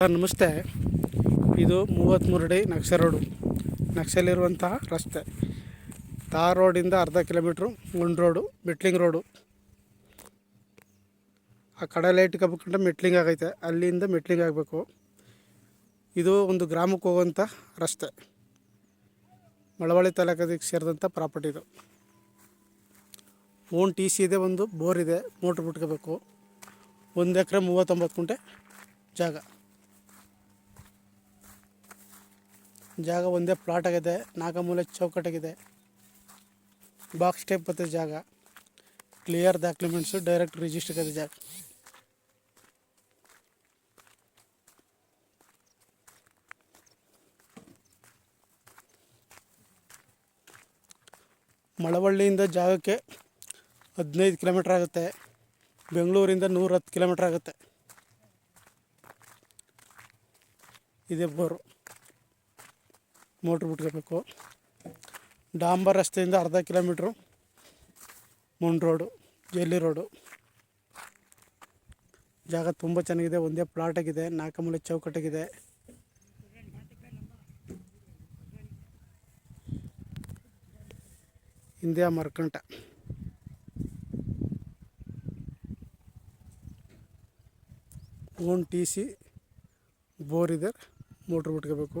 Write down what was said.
Sir, ನಮಸ್ತೆ. ಇದು ಮೂವತ್ತ್ಮೂರು ಅಡಿ ನಕ್ಷ ರೋಡು. ನಕ್ಷಲಿರುವಂತಹ ರಸ್ತೆ. ತಾರ್ ರೋಡಿಂದ ಅರ್ಧ ಕಿಲೋಮೀಟ್ರು ಗುಂಡ್ ರೋಡು, ಮೆಟ್ಲಿಂಗ್ ರೋಡು. ಆ ಕಡೆ ಲೈಟ್ ಕಬ್ಬಿಕೊಂಡ್ರೆ ಮೆಟ್ಲಿಂಗ್ ಆಗೈತೆ. ಅಲ್ಲಿಂದ ಮೆಟ್ಲಿಂಗ್ ಆಗಬೇಕು. ಇದು ಒಂದು ಗ್ರಾಮಕ್ಕೆ ಹೋಗುವಂಥ ರಸ್ತೆ. ಮಳವಳ್ಳಿ ತಾಲೂಕಿಗೆ ಸೇರಿದಂಥ ಪ್ರಾಪರ್ಟಿ ಇದು. ಓನ್ ಟಿ ಸಿ ಇದೆ, ಒಂದು ಬೋರ್ ಇದೆ, ಮೋಟ್ರ್ ಬಿಟ್ಕೋಬೇಕು. ಒಂದು ಎಕರೆ ಮೂವತ್ತೊಂಬತ್ತು ಕುಂಟೆ ಜಾಗ. ಜಾಗ ಒಂದೇ ಪ್ಲಾಟ್ ಆಗಿದೆ, ನಾಗಮೂಲೆ ಚೌಕಟ್ಟಾಗಿದೆ. ಬಾಕ್ಸ್ ಟೈಪ್ ಬರ್ತದೆ ಜಾಗ. ಕ್ಲಿಯರ್ ಡಾಕ್ಯುಮೆಂಟ್ಸು ಡೈರೆಕ್ಟ್ ರಿಜಿಸ್ಟರ್ ಆಗಿದೆ ಜಾಗ. ಮಳವಳ್ಳಿಯಿಂದ ಜಾಗಕ್ಕೆ ಹದಿನೈದು ಕಿಲೋಮೀಟ್ರ್ ಆಗುತ್ತೆ. ಬೆಂಗಳೂರಿಂದ ನೂರ ಹತ್ತು ಕಿಲೋಮೀಟ್ರ್ ಆಗುತ್ತೆ. ಇದೆ ಬೋರು. ಮೋಟ್ರ್ ಬಿಟ್ಕೋಬೇಕು. ಡಾಂಬರ್ ರಸ್ತೆಯಿಂದ ಅರ್ಧ ಕಿಲೋಮೀಟ್ರು ಮುಂಡ್ ರೋಡು, ಜೆಲ್ಲಿ ರೋಡು. ಜಾಗ ತುಂಬ ಚೆನ್ನಾಗಿದೆ, ಒಂದೇ ಪ್ಲಾಟ್ ಆಗಿದೆ ಮೂಲೆ ಚೌಕಟ್ಟಾಗಿದೆ. ಇಂಡಿಯಾ ಮರ್ಕಂಟ ಓನ್ ಟಿ ಸಿ ಬೋರ್ ಇದೆ ಮೋಟ್ರ್ ಬಿಟ್ಕೋಬೇಕು.